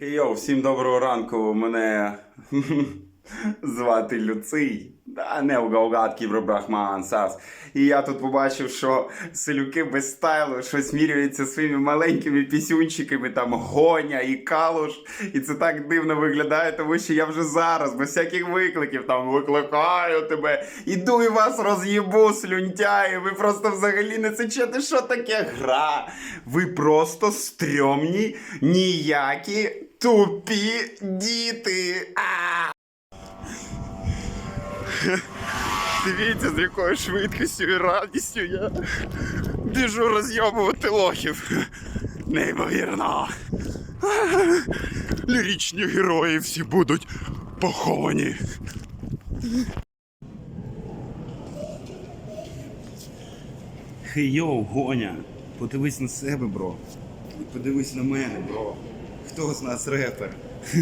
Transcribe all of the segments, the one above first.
Йоу, всім доброго ранку. Мене звати Люций. Да, не угаугат кібробрахман Сас. І я тут побачив, що селюки без стайлу щось міряються своїми маленькими пісюнчиками, там гоня і калуш. І це так дивно виглядає, тому що я вже зараз, без всяких викликів, там викликаю тебе, іду і вас роз'їбу, слюнтяю. Ви просто взагалі не сечете, що таке гра. Ви просто стрьомні, ніякі, тупі діти. Дивіться, з якою швидкістю і радістю я біжу розйобувати лохів. Неймовірно. Ліричні герої всі будуть поховані. Хей йоу, гоня, подивись на себе, бро. І подивись на мене, бро. Хто з нас репер?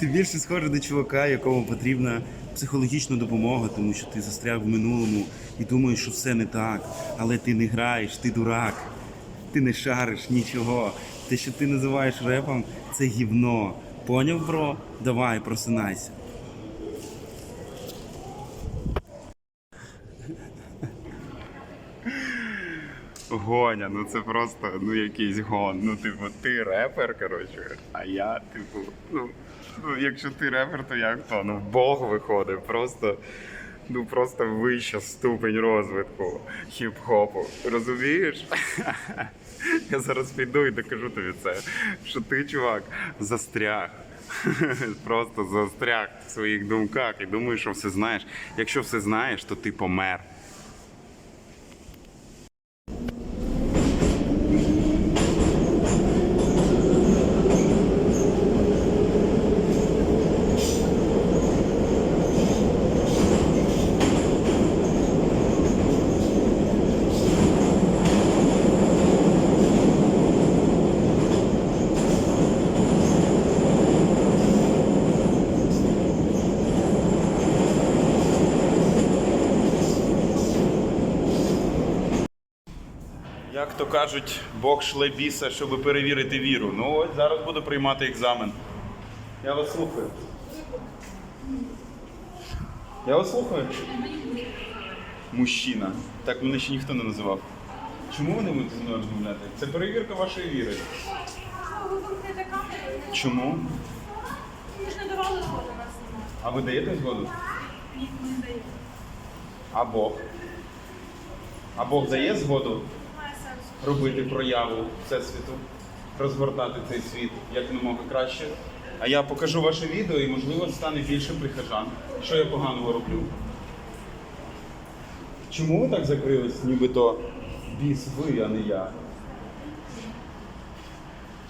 Ти більше схожий до чувака, якому потрібна психологічна допомога, тому що ти застряг в минулому і думаєш, що все не так. Але ти не граєш, ти дурак. Ти не шариш нічого. Те, що ти називаєш репом, це гівно. Поняв, бро? Давай, просинайся. Гоня, ну це просто ну якийсь гон. Ну, типу, ти репер, коротше, а я, типу, ну, ну якщо ти репер, то як то? Ну, Бог виходить, просто. Ну просто вища ступень розвитку хіп-хопу. Розумієш? Я зараз піду і докажу тобі це. Що ти, чувак, застряг. Просто застряг в своїх думках і думаєш, що все знаєш. Якщо все знаєш, то ти помер. То кажуть, Бог шле біса, щоб перевірити віру. Ну ось зараз буду приймати екзамен. Я вас слухаю. Я вас слухаю. Мужчина. Так мене ще ніхто не називав. Чому ви не будете зі мною розмовляти? Це перевірка вашої віри. Чому? Ми ж не давали згоду нас. А ви даєте згоду? Ні, не даємо. А Бог? А Бог дає згоду. Робити прояву Всесвіту, розгортати цей світ як намога краще. А я покажу ваше відео і, можливо, стане більше прихожан. Що я поганого роблю? Чому ви так закрились, нібито біс ви, а не я?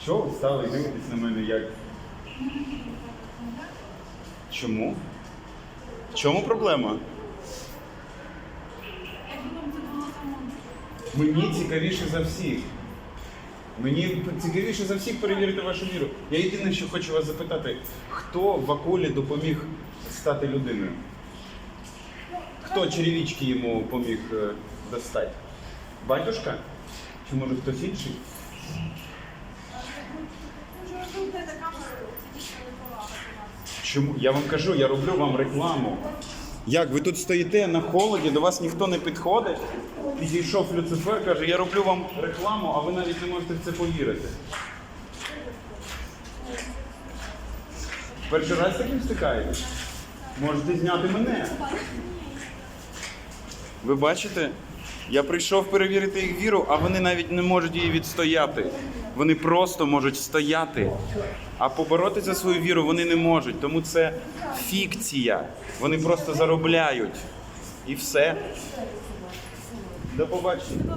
Що ви стали і дивитесь на мене як? Чому? В чому проблема? Якби вам це було само. Мені цікавіше за всіх. Мені цікавіше за всіх перевірити вашу віру. Я єдине, що хочу вас запитати, хто в Акулі допоміг стати людиною? Хто черевички йому поміг е, достати? Батюшка? Чи може хтось інший? Чому? Я вам кажу, я роблю вам рекламу. Як ви тут стоїте на холоді, до вас ніхто не підходить? Підійшов Люцифер, каже, я роблю вам рекламу, а ви навіть не можете в це повірити. Перший раз таким стикаєтесь? Можете зняти мене. Ви бачите? Я прийшов перевірити їх віру, а вони навіть не можуть її відстояти. Вони просто можуть стояти. А побороти за свою віру вони не можуть. Тому це фікція. Вони просто заробляють. І все. До побачення.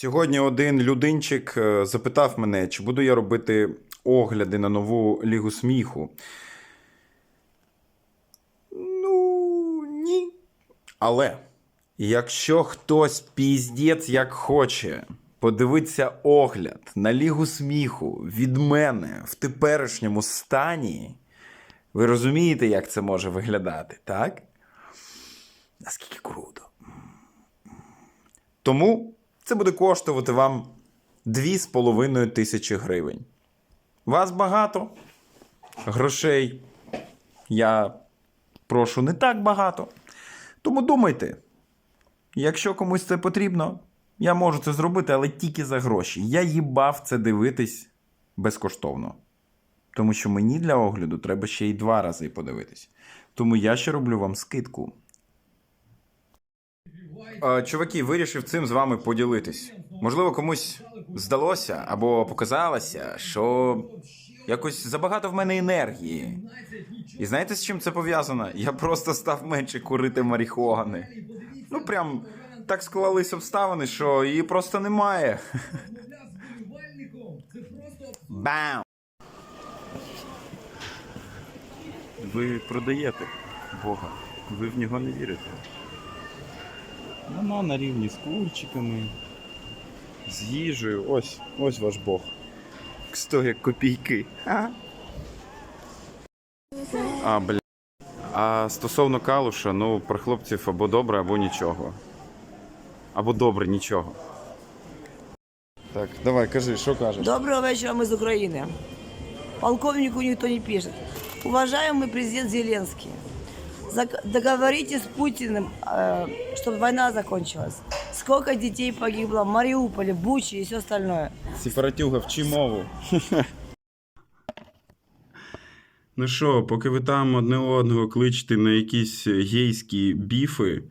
Сьогодні один людинчик е, запитав мене, чи буду я робити огляди на нову лігу сміху. Ну, ні. Але якщо хтось піздець як хоче подивитися огляд на лігу сміху від мене в теперішньому стані, Ви розумієте, як це може виглядати, так? Наскільки круто. Тому це буде коштувати вам 2,5 тисячі гривень. Вас багато грошей. Я прошу не так багато. Тому думайте, якщо комусь це потрібно, я можу це зробити, але тільки за гроші. Я їбав це дивитись безкоштовно. Тому що мені для огляду треба ще й два рази подивитись. Тому я ще роблю вам скидку. Чуваки, вирішив цим з вами поділитись. Можливо, комусь здалося або показалося, що якось забагато в мене енергії. І знаєте, з чим це пов'язано? Я просто став менше курити марихуани. Ну, прям так склались обставини, що її просто немає. Бам! Ви продаєте Бога. Ви в нього не вірите. Воно на рівні з курчиками, з їжею. Ось, ось ваш Бог. Стоять копійки. А, а бля. А стосовно калуша, ну, про хлопців або добре, або нічого. Або добре, нічого. Так, давай, кажи, що кажеш? Доброго вечера, мы из Украины. Полковнику никто не пишет. Уважаемый президент Зеленский, зак- договоритесь с Путиным, э, чтобы война закончилась. Сколько детей погибло в Мариуполе, Буче и все остальное. Сепаратюга, вчи мову. Ну що, поки ви там одне одного кличете на якісь гейські біфи,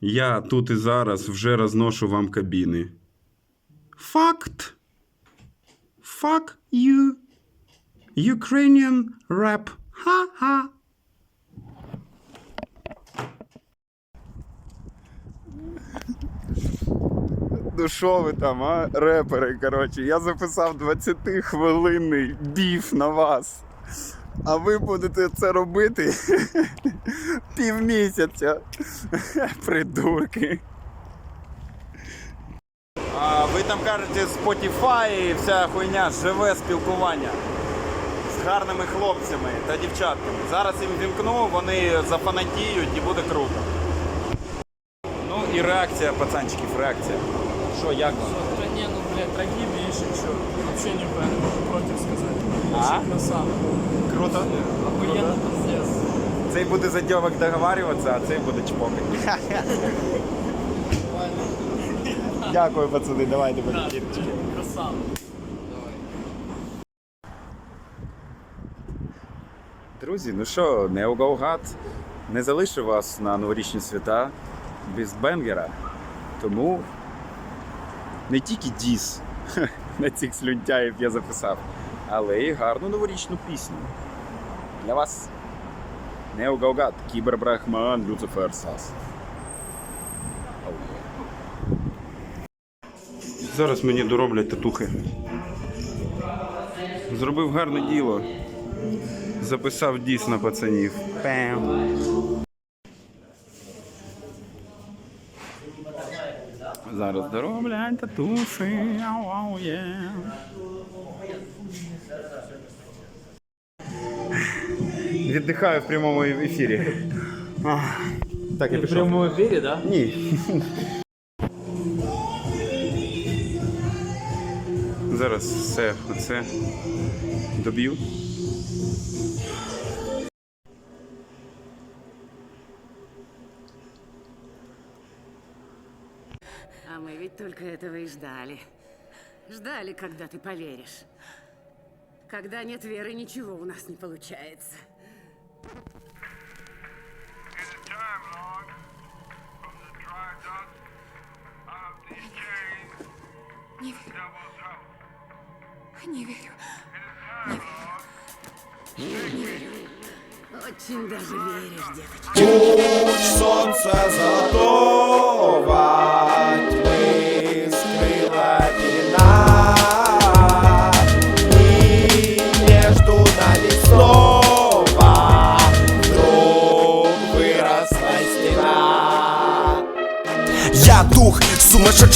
я тут і зараз вже розношу вам кабіни. Факт. Fuck you. Ukrainian rap. Ха-ха. Ну що ви там, а? Репери, коротше. Я записав 20-хвилинний біф на вас. А ви будете це робити півмісяця. Придурки. А ви там кажете Spotify і вся хуйня, живе спілкування з гарними хлопцями та дівчатками. Зараз їм вімкну, вони зафанатіють і буде круто. Ну і реакція, пацанчиків, реакція. Що, як вам? Да не, ну, блядь, трагедия еще что. Вообще не против сказать. А? Очень красава. Круто. Охуенно, пиздец. Цей буде за дьовок договарюватися, а цей буде чпокати. Дякую, пацани, давайте перевірочки. Красава. Друзі, ну що, Неогаугат не залишив вас на новорічні свята без бенгера. Тому не тільки діс на цих слюнтяїв я записав, але і гарну новорічну пісню. Для вас Неогаугат, Кібербрахман, Люцифер Сас. Зараз мені дороблять татухи. Зробив гарне діло. Записав дійсно пацанів. Пем. Зараз дороблять татуші. Ау, ау, є. Віддихаю в прямому ефірі. Так, я В пішов. прямом эфире, да? Ні. Зараз все оце доб'ю. Только этого и ждали. Ждали, когда ты поверишь. Когда нет веры, ничего у нас не получается. Не верю. Не верю. Не верю. Не верю. Очень даже веришь, деточка. Луч солнца золотой.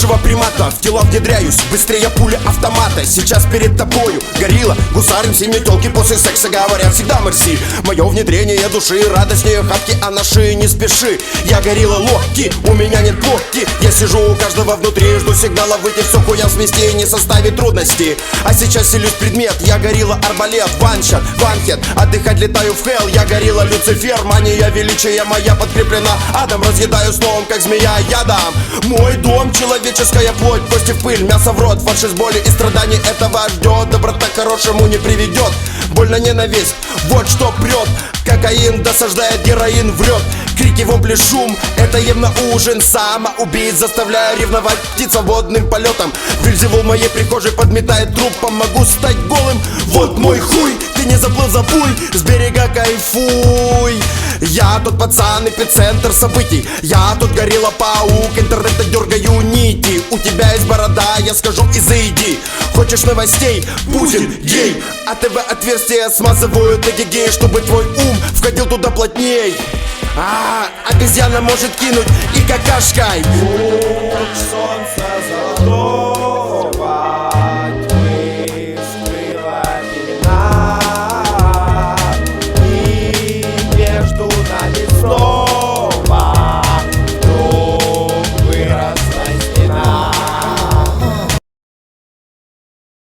Лучшего примата В тела внедряюсь, быстрее пуля автомата. Сейчас перед тобою горилла Гусарим семьи телки после секса говорят всегда мерси. Мое внедрение души, радостнее хапки, а на шее не спеши. Я горилла лодки, у меня нет блоки Я сижу у каждого внутри, жду сигнала выйти Все хуя смести, не составит трудности. А сейчас селюсь предмет, я горилла арбалет Ваншот, ванхед, отдыхать летаю в хелл Я горилла Люцифер, мания величия моя подкреплена. Адом разъедаю словом, как змея ядом Мой дом, человеческая плоть, кости в пыль, мясо в рот Фашист боли и страданий этого ждет Доброта к хорошему не приведет Больно ненависть, вот что прет Кокаин досаждает, героин врет Крики, вопли, шум, это явно ужин. Самоубийц заставляю ревновать птиц свободным полетом Вильзевул моей прихожей подметает труп. Помогу стать голым, вот мой хуй Ты не заплыл, забуй, с берега кайфуй Я тот пацан, эпицентр событий Я тут горилла паук, интернета дергаю нити У тебя есть борода, я скажу и зайди Хочешь новостей? Путин гей А ТВ отверстия смазывают эгегей Чтобы твой ум входил туда плотней а, обезьяна может кинуть и какашкой Луч солнца золотой